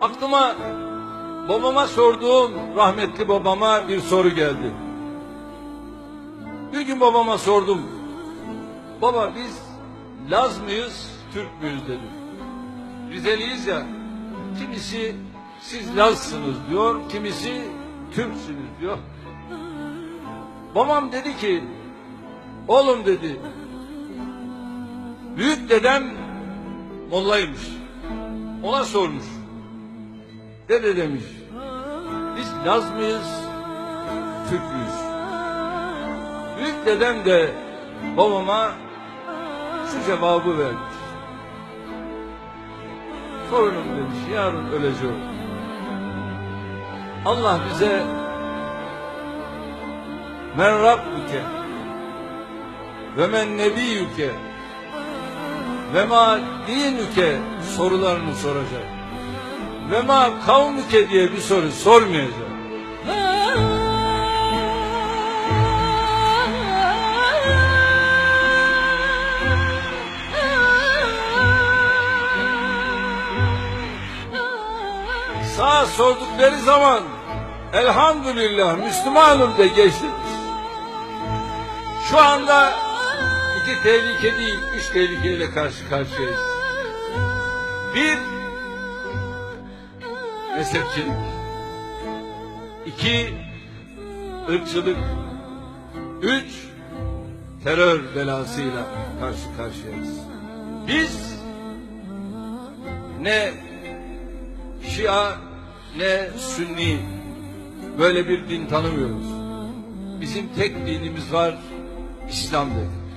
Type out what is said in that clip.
Aklıma babama sorduğum rahmetli babama bir soru geldi. Bir gün babama sordum. Baba biz Laz mıyız, Türk müyüz dedim. Rizeliyiz ya. Kimisi siz Lazsınız diyor, kimisi Türksünüz diyor. Babam dedi ki, oğlum dedi, büyük dedem mollaymış. Ona sormuş. Dede demiş, biz Laz mıyız, Türk müyüz? Büyük dedem de babama şu cevabı vermiş. Torunum demiş, yarın öleceğim. Allah bize men rabbuke ve men nebiyyüke ve ma dinüke sorularını soracak. Ve ma kavmüke diye bir soru sormayacak. Sağ sordukları zaman elhamdülillah Müslümanım de geçtik. Şu anda iki tehlike değil, üç tehlikeyle karşı karşıyayız. Bir, mezhepçilik. İki, ırkçılık. Üç, terör belasıyla karşı karşıyayız. Biz ne Şia ne Sünni böyle bir din tanımıyoruz. Bizim tek dinimiz var İslam dedi.